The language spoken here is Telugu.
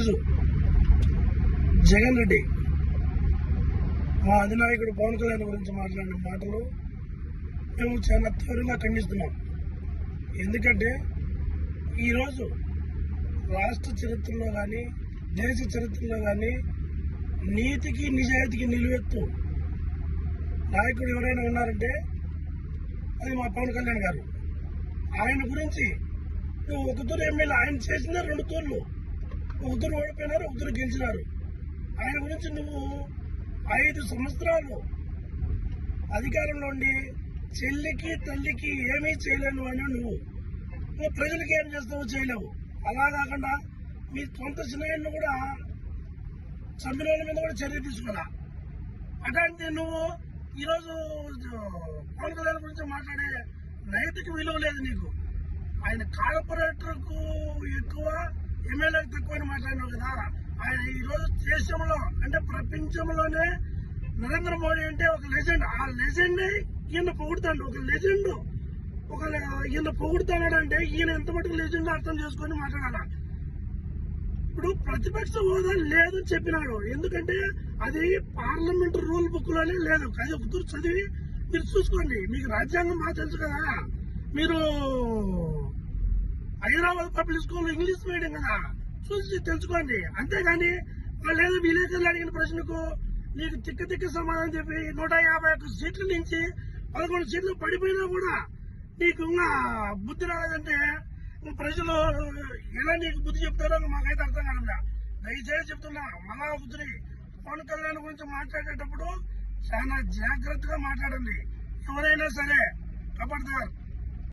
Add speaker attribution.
Speaker 1: రోజు. జగన్ రెడ్డి. మా అధినాయకుడు పవన్ కళ్యాణ్ గురించి మాట్లాడిన మాటలు మేము చాలా తీవ్రంగా ఖండిస్తున్నాం. ఎందుకంటే ఈరోజు రాష్ట్ర చరిత్రలో కానీ దేశ చరిత్రలో కానీ నీతికి నిజాయితీకి నిలువెత్తు నాయకుడు ఎవరైనా ఉన్నారంటే అది మా పవన్ కళ్యాణ్ గారు. ఆయన గురించి నువ్వు ఒక తూరు ఎమ్మెల్యే ఆయన చేసిన రెండు తూర్లు. ఉద్దరు ఓడిపోయినారు ఉద్దరు గెలిచినారు. ఆయన గురించి నువ్వు ఐదు సంవత్సరాలు అధికారంలో ఉండి చెల్లికి తల్లికి ఏమీ చేయలేను అని నువ్వు. నువ్వు ప్రజలకి ఏం చేస్తావో చేయలేవు. అలా కాకుండా మీ సొంత చిన్నయ్యను కూడా చంపిన వాళ్ళ మీద కూడా చర్య తీసుకోవాలా అట్లాంటి నువ్వు ఈరోజు పవన్ కళ్యాణ్ గురించి మాట్లాడే నైతిక విలువ లేదు నీకు. ఆయన కార్పొరేటర్కు ఎక్కువ ఎమ్మెల్యేలకు తక్కువ అని మాట్లాడినావు కదా ఆయన దేశంలో అంటే ప్రపంచంలోనే నరేంద్ర మోడీ అంటే ఒక లెజెండ్. ఆ లెజెండ్ ఈయన పొగుడుతాడు. ఒక లెజెండ్. ఒక ఈయన పొగుడుతాడంటే ఈయన ఎంత మటుకు లెజెండ్ అర్థం చేసుకొని మాట్లాడాలా. ఇప్పుడు ప్రతిపక్ష హోదా లేదని చెప్పినాడు. ఎందుకంటే అది పార్లమెంట్ రూల్ బుక్లోనే లేదు అది ఒకరు చదివి మీరు చూసుకోండి. మీకు రాజ్యాంగం బాగా తెలుసు కదా. మీరు Hyderabad public school English medium కదా. చూసి తెలుసుకోండి. అంతేగాని వాళ్ళు ఏదో విలేకరులు అడిగిన ప్రశ్నకు నీకు తిక్క తిక్క సమాధానం చెప్పి నూట యాభై ఒక్క సీట్ల నుంచి పదకొండు సీట్లు పడిపోయినా కూడా నీకు బుద్ధి రాలేదంటే ప్రజలు ఎలా నీకు బుద్ధి చెప్తారో మాకైతే అర్థం కాదు దయచేసి చెప్తున్నా మళ్ళా బుద్ధిని పవన్ కళ్యాణ్ గురించి మాట్లాడేటప్పుడు చాలా జాగ్రత్తగా మాట్లాడండి. ఎవరైనా సరే కబడ్దార్.